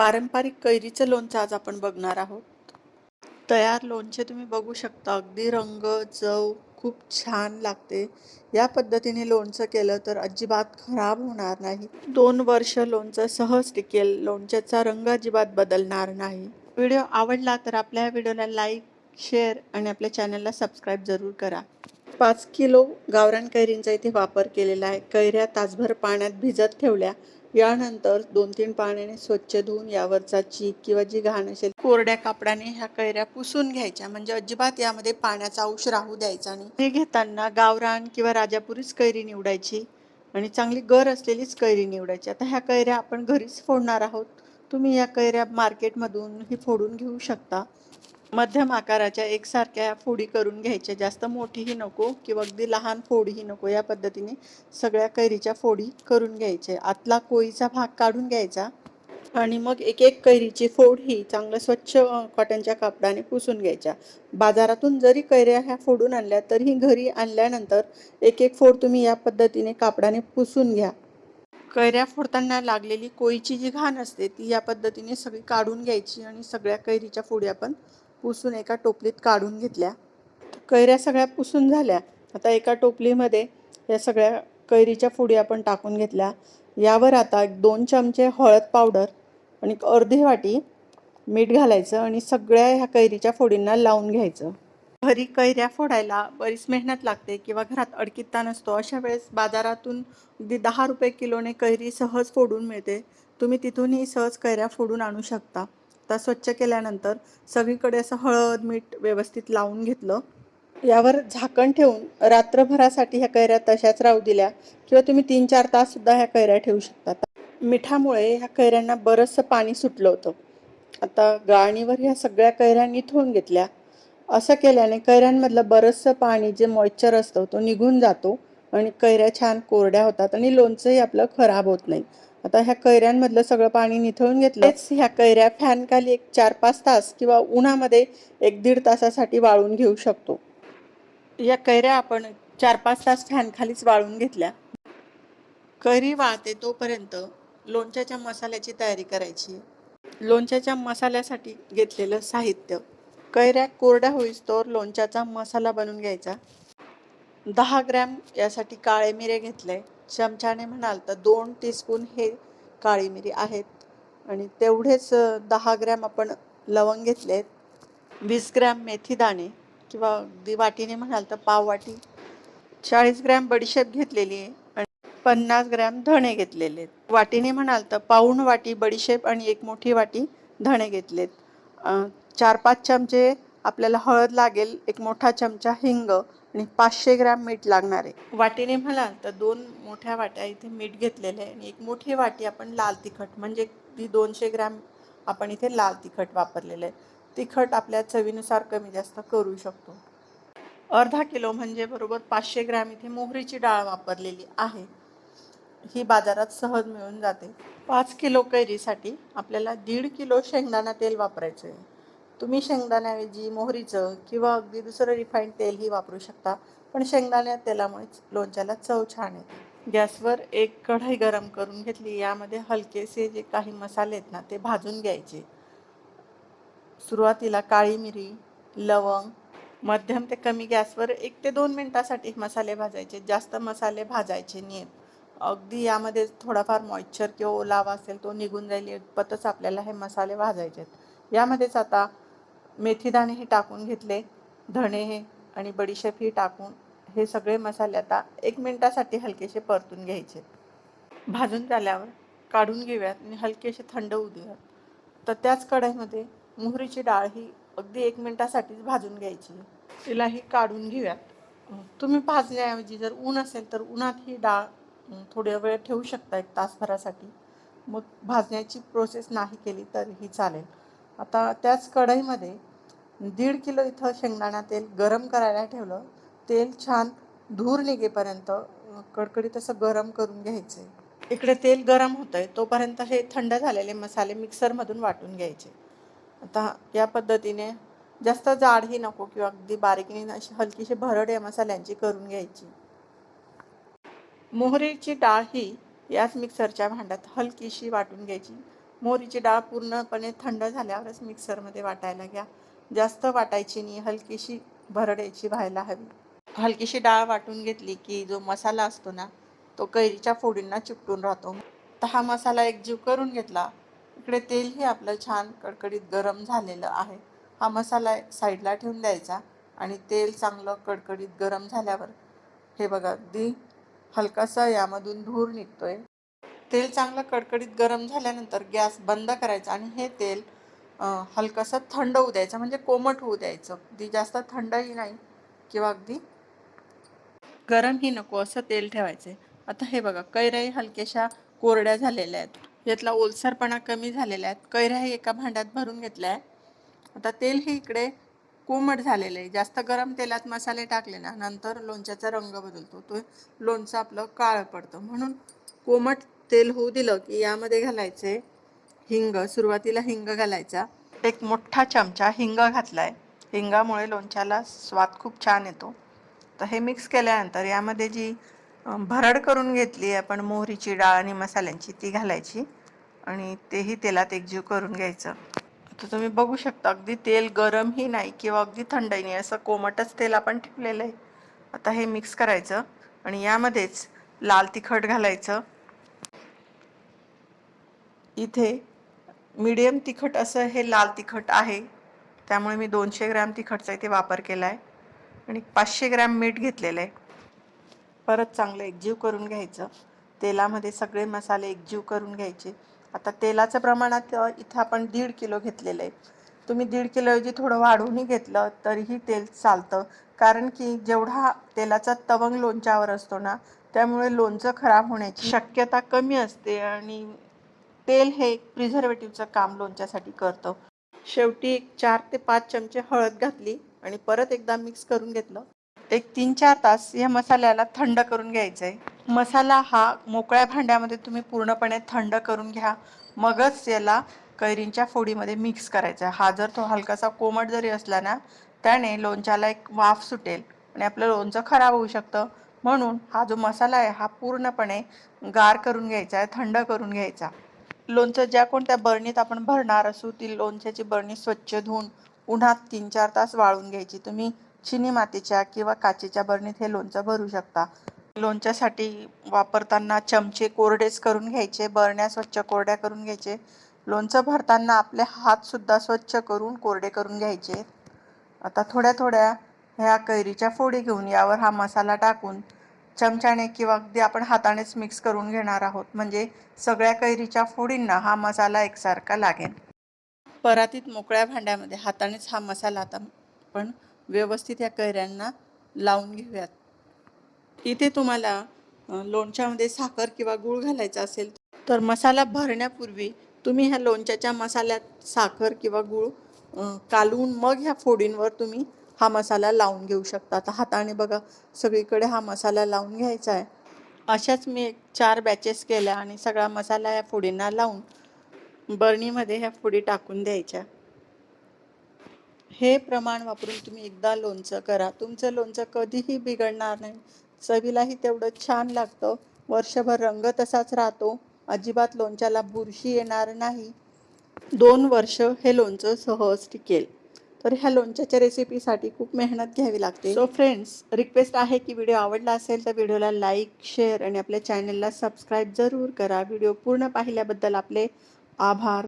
पारंपरिक कैरीचं लोणचं आज आपण बघणार आहोत. तयार लोणचे तुम्ही बघू शकता. अगदी रंग चव खूप छान लागते. या पद्धतीने लोणचं केलं तर अजिबात खराब होणार नाही. दोन वर्ष लोणचं सहज टिकेल. लोणच्याचा रंग अजिबात बदलणार नाही. व्हिडिओ आवडला तर आपल्या व्हिडिओला लाईक शेअर आणि आपल्या चॅनलला सबस्क्राईब जरूर करा. पाच किलो गावरान कैरींचा इथे वापर केलेला आहे. कैऱ्या तासभर पाण्यात भिजत ठेवल्या. यानंतर दोन तीन पाण्याने स्वच्छ धुवून यावरचा चीक किंवा जी घाण असेल कोरड्या कापडाने ह्या कैऱ्या पुसून घ्यायच्या. म्हणजे अजिबात यामध्ये पाण्याचा अंश राहू द्यायचा नाही. हे घेताना गावरान किंवा राजापुरीच कैरी निवडायची आणि चांगली गर असलेलीच कैरी निवडायची. आता ह्या कैऱ्या आपण घरीच फोडणार आहोत. तुम्ही या कैऱ्या मार्केटमधून ही फोडून घेऊ शकता. मध्यम आकाराच्या एकसारख्या फोडी करून घ्यायच्या. जास्त मोठीही नको किंवा अगदी लहान फोडीही नको. या पद्धतीने सगळ्या कैरीच्या फोडी करून घ्यायच्या. आतला कोळीचा भाग काढून घ्यायचा आणि मग एक एक कैरीची फोड ही चांगलं स्वच्छ कॉटनच्या कापडाने पुसून घ्यायच्या. बाजारातून जरी कैऱ्या ह्या फोडून आणल्या तरीही घरी आणल्यानंतर एक एक फोड तुम्ही या पद्धतीने कापडाने पुसून घ्या. कैऱ्या फोडताना लागलेली कोळीची जी घाण असते ती या पद्धतीने सगळी काढून घ्यायची आणि सगळ्या कैरीच्या फोडी आपण पुसून एका टोपलीत काढून घेतल्या. कैऱ्या सगळ्या पुसून झाल्या. आता एका टोपलीमध्ये या सगळ्या कैरीच्या फोडी आपण टाकून घेतल्या. यावर आता एक दोन चमचे हळद पावडर आणि एक अर्धी वाटी मीठ घालायचं आणि सगळ्या ह्या कैरीच्या फोडींना लावून घ्यायचं. घरी कैऱ्या फोडायला बरीच मेहनत लागते किंवा घरात अडकित्ता नसतो. अशा वेळेस बाजारातून अगदी दहा रुपये किलोने कैरी सहज फोडून मिळते. तुम्ही तिथूनही सहज कैऱ्या फोडून आणू शकता. आता स्वच्छ केल्यानंतर सगळीकडे असं हळद मीठ व्यवस्थित लावून घेतलं. यावर झाकण ठेवून रात्रभरासाठी ह्या कैऱ्या तशाच राहू दिल्या किंवा तुम्ही तीन चार तास सुद्धा ह्या कैऱ्या ठेवू शकता. मिठामुळे ह्या कैऱ्यांना बरंचसं पाणी सुटलं होतं. आता गाळणीवर ह्या सगळ्या कैऱ्या निथळून घेतल्या. असं केल्याने कैऱ्यांमधलं बरंचसं पाणी जे मॉइश्चर असतं तो निघून जातो आणि कैऱ्या छान कोरड्या होतात आणि लोणचंही आपलं खराब होत नाही. आता ह्या कैऱ्यांमधलं सगळं पाणी निथळून घेतलंच ह्या कैऱ्या फॅनखाली एक चार पाच तास किंवा उन्हामध्ये एक दीड तासासाठी वाळून घेऊ शकतो. या कैऱ्या आपण चार पाच तास फॅनखालीच वाळून घेतल्या. कैरी वाळते तोपर्यंत लोणच्याच्या मसाल्याची तयारी करायची. लोणच्याच्या मसाल्यासाठी घेतलेलं साहित्य. कैऱ्या कोरड्या होईस्तोवर लोणच्याचा मसाला बनवून घ्यायचा. दहा ग्रॅम यासाठी काळे मिरे घेतले. चमच्याने म्हणाल तर दोन टीस्पून हे काळी मिरी आहेत. आणि तेवढेच दहा ग्रॅम आपण लवंग घेतलेत. वीस ग्रॅम मेथी दाणे किंवा अगदी वाटीने म्हणाल तर पाव वाटी. चाळीस ग्रॅम बडीशेप घेतलेली आहे आणि पन्नास ग्रॅम धणे घेतलेले आहेत. वाटीने म्हणाल तर पाऊण वाटी बडीशेप आणि एक मोठी वाटी धणे घेतलेत. चार पाच चमचे आपल्याला हळद लागेल एक मोठा चमचा हिंग आणि पाचशे ग्रॅम मीठ लागणार आहे. वाटीने म्हणाल तर दोन मोठ्या वाट्या इथे मीठ घेतलेले आहे आणि एक मोठी वाटी आपण लाल तिखट म्हणजे ती दोनशे ग्रॅम आपण इथे लाल तिखट वापरलेलं आहे. तिखट आपल्या चवीनुसार कमी जास्त करू शकतो. अर्धा किलो म्हणजे बरोबर पाचशे ग्रॅम इथे मोहरीची डाळ वापरलेली आहे. ही बाजारात सहज मिळून जाते. पाच किलो कैरीसाठी आपल्याला दीड किलो शेंगदाणा तेल वापरायचं आहे तुम्ही शेंगदाण्याऐवजी मोहरीचं किंवा अगदी दुसरं रिफाईंड तेलही वापरू शकता पण शेंगदाण्या तेलामुळेच लोणच्याला चव छान येते. गॅसवर एक कढई गरम करून घेतली यामध्ये हलकेसे जे काही मसाले आहेत ना ते भाजून घ्यायचे. सुरुवातीला काळी मिरी लवंग मध्यम ते कमी गॅसवर एक ते दोन मिनटासाठी मसाले भाजायचे. जास्त मसाले भाजायचे नाहीत. अगदी यामध्ये थोडाफार मॉइश्चर किंवा ओलावा असेल तो निघून जाईल पतच आपल्याला हे मसाले भाजायचे आहेत यामध्येच आता मेथीदाणे हे टाकून घेतले धणे हे आणि बडीशेप ही टाकून हे सगळे मसाले आता एक मिनटासाठी हलकेसे परतून घ्यायचे. भाजून झाल्यावर काढून घेऊयात आणि हलकेसे थंड होऊ देऊयात. तर त्याच कढईमध्ये मोहरीची डाळ ही अगदी एक मिनटासाठीच भाजून घ्यायची. तिलाही काढून घेऊयात. तुम्ही भाजण्याऐवजी जर ऊन असेल तर उन्हात ही डाळ थोड्या वेळ ठेवू शकता एक तासभरासाठी. मग भाजण्याची प्रोसेस नाही केली तरीही चालेल. आता त्याच कढईमध्ये दीड किलो इथं शेंगदाणा तेल गरम करायला ठेवलं. तेल छान धूर निघेपर्यंत कडकडीत असं गरम करून घ्यायचं. इकडे तेल गरम होतं आहे तोपर्यंत हे थंड झालेले मसाले मिक्सरमधून वाटून घ्यायचे. आता या पद्धतीने जास्त जाडही नको किंवा अगदी बारीकने अशी हलकीशी भरड या मसाल्यांची करून घ्यायची. मोहरीची डाळ ही याच मिक्सरच्या भांड्यात हलकीशी वाटून घ्यायची. मोहरीची डाळ पूर्णपणे थंड झाल्यावरच मिक्सरमध्ये वाटायला घ्या. जास्त वाटायची नाही हलकीशी भरड्याची व्हायला हवी. हलकीशी डाळ वाटून घेतली की जो मसाला असतो ना तो कैरीच्या फोडींना चिपटून राहतो. तर हा मसाला एकजीव करून घेतला. इकडे तेलही आपलं छान कडकडीत गरम झालेलं आहे. हा मसाला साईडला ठेवून द्यायचा आणि तेल चांगलं कडकडीत गरम झाल्यावर हे बघा अगदी हलकासा यामधून धूर निघतोय. तेल चांगलं कडकडीत गरम झाल्यानंतर गॅस बंद करायचा आणि हे तेल हलकंसं थंड होऊ द्यायचं म्हणजे कोमट होऊ द्यायचं. अगदी जास्त थंडही नाही किंवा अगदी गरमही नको असं तेल ठेवायचे आता हे बघा कैऱ्याही हलक्याशा कोरड्या झालेल्या आहेत. यातला ओलसरपणा कमी झालेला आहे. कैऱ्याही एका भांड्यात भरून घेतल्या. आहे आता तेल हे इकडे कोमट झालेलं आहे. जास्त गरम तेलात मसाले टाकले ना नंतर लोणच्याचा रंग बदलतो. तो लोणचं आपलं काळं पडतं. म्हणून कोमट तेल होऊ दिलं की यामध्ये घालायचे हिंग सुरुवातीला हिंग घालायचा. एक मोठा चमचा हिंग घातलाय. हिंगामुळे लोणच्याला स्वाद खूप छान येतो. तर हे मिक्स केल्यानंतर यामध्ये जी भरड करून घेतली आपण मोहरीची डाळ आणि मसाल्यांची ती घालायची आणि तेही तेलात एकजीव करून घ्यायचं. तर तुम्ही बघू शकता अगदी तेल गरमही नाही किंवा अगदी थंडही नाही असं कोमटच तेल आपण ठेवलेलं आहे. आता हे मिक्स करायचं आणि यामध्येच लाल तिखट घालायचं. इथे मीडियम तिखट असं हे लाल तिखट आहे. त्यामुळे मी दोनशे ग्रॅम तिखटचा इथे वापर केला आहे आणि पाचशे ग्रॅम मीठ घेतलेलं आहे. परत चांगलं एकजीव करून घ्यायचं. तेलामध्ये सगळे मसाले एकजीव करून घ्यायचे. आता तेलाचं प्रमाणात इथं आपण दीड किलो घेतलेलं आहे. तुम्ही दीड किलोऐवजी थोडं वाढवूनही घेतलं तरीही तेल चालतं. कारण की जेवढा तेलाचा तवंग लोणच्यावर असतो ना त्यामुळे लोणचं खराब होण्याची शक्यता कमी असते आणि तेल हे एक प्रिझर्वेटिव्हचं काम लोणच्यासाठी करतं. शेवटी एक चार ते पाच चमचे हळद घातली आणि परत एकदा मिक्स करून घेतलं. एक तीन चार तास या मसाल्याला थंड करून घ्यायचं आहे मसाला हा मोकळ्या भांड्यामध्ये तुम्ही पूर्णपणे थंड करून घ्या. मगच याला कैरींच्या फोडीमध्ये मिक्स करायचा आहे हा जर तो हलकासा कोमट जरी असला ना त्याने लोणच्याला एक वाफ सुटेल आणि आपलं लोणचं खराब होऊ शकतं. म्हणून हा जो मसाला आहे हा पूर्णपणे गार करून घ्यायचा आहे थंड करून घ्यायचा. लोणचं ज्या कोणत्या बरणीत आपण भरणार असू ती लोणच्याची बरणी स्वच्छ धुवून उन्हात तीन चार तास वाळून घ्यायची. तुम्ही चिनी मातीच्या किंवा काचेच्या बरणीत हे लोणचं भरू शकता. लोणच्यासाठी वापरताना चमचे कोरडेच करून घ्यायचे बरण्या स्वच्छ कोरड्या करून घ्यायचे. लोणचं भरताना आपले हातसुद्धा स्वच्छ करून कोरडे करून घ्यायचे. आता थोड्या थोड्या ह्या कैरीच्या फोडी घेऊन यावर हा मसाला टाकून चमच्याने किंवा अगदी आपण हातानेच मिक्स करून घेणार आहोत. म्हणजे सगळ्या कैरीच्या फोडींना हा मसाला एकसारखा लागेल. परातीत मोकळ्या भांड्यामध्ये हातानेच हा मसाला आता आपण व्यवस्थित या कैऱ्यांना लावून घेऊयात. इथे तुम्हाला लोणच्यामध्ये साखर किंवा गूळ घालायचा असेल तर मसाला भरण्यापूर्वी तुम्ही ह्या लोणच्याच्या मसाल्यात साखर किंवा गूळ कालवून मग ह्या फोडींवर तुम्ही हा मसाला लावून घेऊ शकता. आता हाताने बघा सगळीकडे हा मसाला लावून घ्यायचा आहे. अशाच मी एक चार बॅचेस केल्या आणि सगळा मसाला या फुडींना लावून बरणीमध्ये ह्या फुडी टाकून द्यायच्या. हे प्रमाण वापरून तुम्ही एकदा लोणचं करा. तुमचं लोणचं कधीही बिघडणार नाही. चवीलाही तेवढं छान लागतं. वर्षभर रंग तसाच राहतो. अजिबात लोणच्याला बुरशी येणार नाही. दोन वर्ष हे लोणचं सहज टिकेल. तर ह्या लोणच्याच्या रेसिपीसाठी खूप मेहनत घ्यावी लागते. सो फ्रेंड्स रिक्वेस्ट आहे की व्हिडिओ आवडला असेल तर व्हिडिओला लाईक शेअर आणि आपल्या चॅनलला सबस्क्राईब जरूर करा. व्हिडिओ पूर्ण पाहिल्याबद्दल आपले आभार.